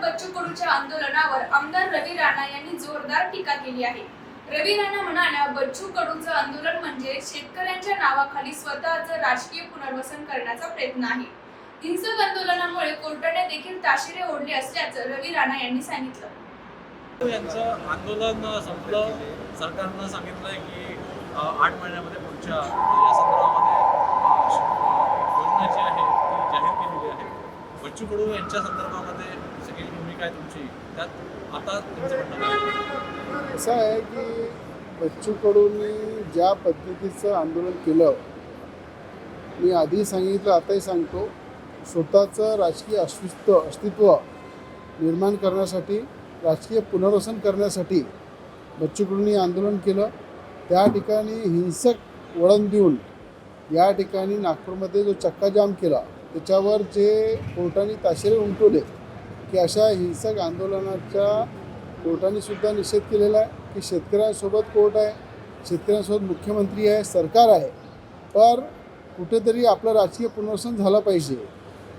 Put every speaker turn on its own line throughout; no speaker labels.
बच्चू कडूच्या आंदोलनावर आमदार रवी राणा यांनी जोरदार टीका केली आहे. रवी राणा म्हणाल्या बच्चू कडूचं आंदोलन म्हणजे शेतकऱ्यांच्या नावाखाली स्वतःचं राजकीय पुनर्वसन करण्याचा प्रयत्न आहे. हिंसक आंदोलनामुळे कोर्टाने देखील ताशिरे ओढले असल्याचं रवी राणा यांनी सांगितलं.
यांचं आंदोलन संपलं. सरकारनं सांगितलं की आठ महिन्यामध्ये पुढच्या या संदर्भामध्ये योजना जी आहे ती जाहीर केलेली आहे. बच्चू कडू यांच्या संदर्भामध्ये सगळी भूमिका आहे तुमची. त्यात आता तुमचं
असं आहे की बच्चू कडूंनी ज्या पद्धतीचं आंदोलन केलं मी आधी सांगितलं आताही सांगतो स्वतःचं राजकीय अस्तित्व अस्तित्व निर्माण करण्यासाठी राजकीय पुनर्वसन करण्यासाठी बच्चू कडूंनी आंदोलन केलं. त्या ठिकाणी हिंसक वळण देऊन या ठिकाणी नागपूरमध्ये जो चक्काजाम केला त्याच्यावर जे कोर्टाने ताशेरे उमटवले की अशा हिंसक आंदोलनाच्या कोर्टाने सुद्धा निषेध केलेला आहे की शेतकऱ्यांसोबत कोर्ट आहे शेतकऱ्यांसोबत मुख्यमंत्री आहे सरकार आहे. पर कुठेतरी आपलं राजकीय पुनर्वसन झालं पाहिजे.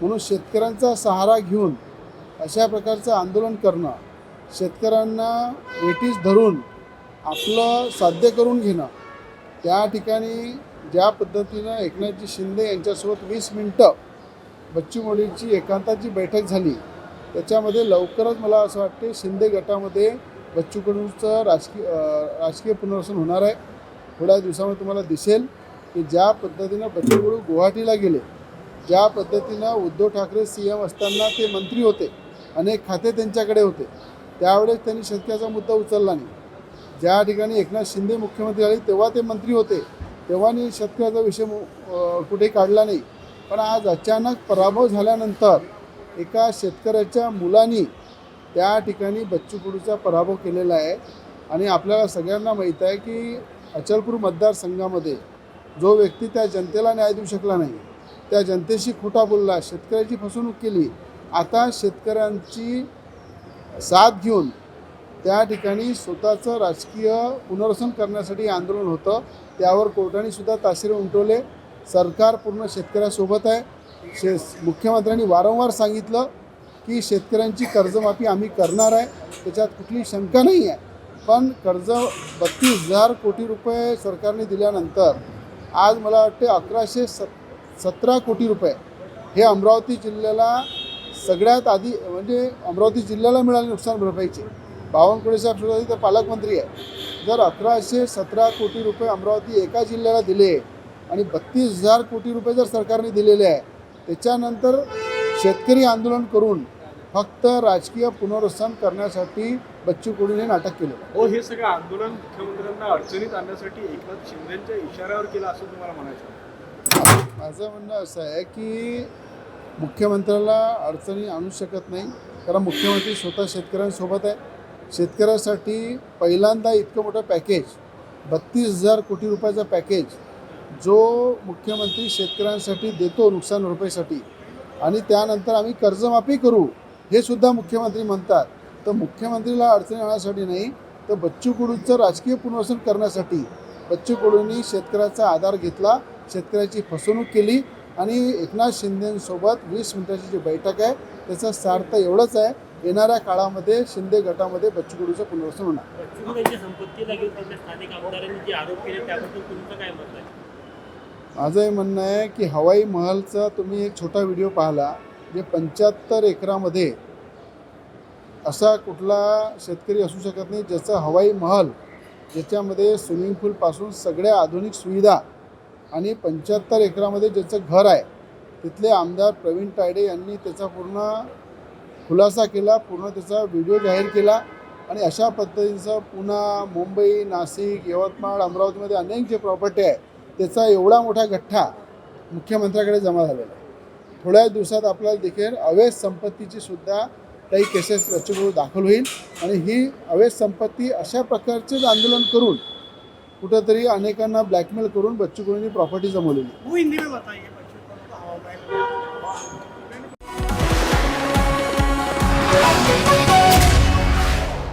म्हणून शेतकऱ्यांचा सहारा घेऊन अशा प्रकारचं आंदोलन करणं शेतकऱ्यांना वेटीस धरून आपलं साध्य करून घेणं त्या ठिकाणी ज्या पद्धतीनं एकनाथजी शिंदे यांच्यासोबत वीस मिनटं बच्चू मोडींची एकांताची बैठक झाली. त्याच्यामध्ये लवकरच मला असं वाटते शिंदे गटामध्ये बच्चू कडूंचं राजकीय राजकीय पुनर्वसन होणार आहे. थोड्या दिवसामध्ये तुम्हाला दिसेल की ज्या पद्धतीनं बच्चू कडू गुवाहाटीला गेले ज्या पद्धतीनं उद्धव ठाकरे सी एम असताना ते मंत्री होते अनेक खाते त्यांच्याकडे होते त्यावेळेस त्यांनी शेतकऱ्याचा मुद्दा उचलला नाही. ज्या ठिकाणी एकनाथ शिंदे मुख्यमंत्री झाले तेव्हा ते मंत्री होते. तेव्हा शेतकऱ्याचा विषय मु- कुठे काढला नाही. पण आज अचानक पराभव झाल्यानंतर एका शेतकऱ्याच्या मुलांनी त्या ठिकाणी बच्चू कडूचा पराभव केलेला आहे. आणि आपल्याला सगळ्यांना माहीत आहे की अचलपूर मतदारसंघामध्ये जो व्यक्ती त्या जनतेला न्याय देऊ शकला नाही त्या जनतेशी खोटा बोलला शेतकऱ्याची फसवणूक केली आता शेतकऱ्यांची साथ घेऊन त्या ठिकाणी स्वतःचं राजकीय पुनर्वसन करण्यासाठी आंदोलन होतं. त्यावर कोर्टाने सुद्धा ताशेरे उमटवले. सरकार पूर्ण शेतकऱ्यासोबत आहे. शे मुख्यमंत्र्यांनी वारंवार सांगितलं की शेतकऱ्यांची कर्जमाफी आम्ही करणार आहे. त्याच्यात कुठली शंका नाही आहे. पण कर्ज बत्तीस हजार कोटी रुपये सरकारने दिल्यानंतर आज मला वाटते अकराशे सत सतरा कोटी रुपये हे अमरावती जिल्ह्याला सगळ्यात आधी म्हणजे अमरावती जिल्ह्याला मिळाले नुकसान भरपाईचे. बावनकुळे साहेब सुद्धा तर पालकमंत्री आहे जर अकराशे सतरा कोटी रुपये अमरावती एका जिल्ह्याला दिले आणि बत्तीस हजार कोटी रुपये जर सरकारने दिलेले आहे त्याच्यानंतर शेतकरी आंदोलन करून फक्त राजकीय पुनर्वसन करण्यासाठी बच्चू कडून हे नाटक केलं
हो हे सगळं आंदोलन मुख्यमंत्र्यांना अडचणीत आणण्यासाठी एकनाथ शिंदेच्या इशाऱ्यावर केलं असं तुम्हाला म्हणायचं
माझं म्हणणं असं आहे की मुख्यमंत्र्याला अडचणी आणू शकत नाही कारण मुख्यमंत्री स्वतः शेतकऱ्यांसोबत आहे. शेतकऱ्यासाठी पहिल्यांदा इतकं मोठं पॅकेज बत्तीस हजार कोटी रुपयाचं पॅकेज जो मुख्यमंत्री शेतकऱ्यांसाठी देतो नुकसान भरपाईसाठी आणि त्यानंतर आम्ही कर्जमाफी करू हे सुद्धा मुख्यमंत्री म्हणतात. तर मुख्यमंत्रीला अडचणी आणण्यासाठी नाही तर बच्चू कडूंचं राजकीय पुनर्वसन करण्यासाठी बच्चू कडूंनी शेतकऱ्याचा आधार घेतला शेतकऱ्याची फसवणूक केली आणि एकनाथ शिंदेसोबत वीस मिनिटाची जी बैठक आहे त्याचा सार्थ एवढंच आहे येणाऱ्या काळामध्ये शिंदे गटामध्ये बच्चू कडूचं पुनर्वसन होणार.
संपत्तीला स्थानिक आमदारांनी जे आरोप केले त्याबद्दल तुमचं काय मत आहे?
माझं हे म्हणणं आहे की हवाई महलचा तुम्ही एक छोटा व्हिडिओ पाहिला जे पंच्याहत्तर एकरामध्ये असा कुठला शेतकरी असू शकत नाही ज्याचा हवाई महल ज्याच्यामध्ये स्विमिंग पूलपासून सगळ्या आधुनिक सुविधा आणि पंच्याहत्तर एकरामध्ये ज्याचं घर आहे तिथले आमदार प्रवीण तायडे यांनी त्याचा पूर्ण खुलासा केला पूर्ण त्याचा व्हिडिओ जाहीर केला आणि अशा पद्धतीचं पुन्हा मुंबई नाशिक यवतमाळ अमरावतीमध्ये अनेक जे प्रॉपर्टी आहे त्याचा एवढा मोठा गठ्ठा मुख्यमंत्र्याकडे जमा झालेला आहे. थोड्या दिवसात आपल्याला देखील अवैध संपत्तीची सुद्धा काही केसेस त्याच्याकडून दाखल होईल आणि ही अवैध संपत्ती अशा प्रकारचेच आंदोलन करून कुठंतरी अनेकांना ब्लॅकमेल करून बच्चू कडूंनी प्रॉपर्टी जमवलेली
हिंदी में बताइए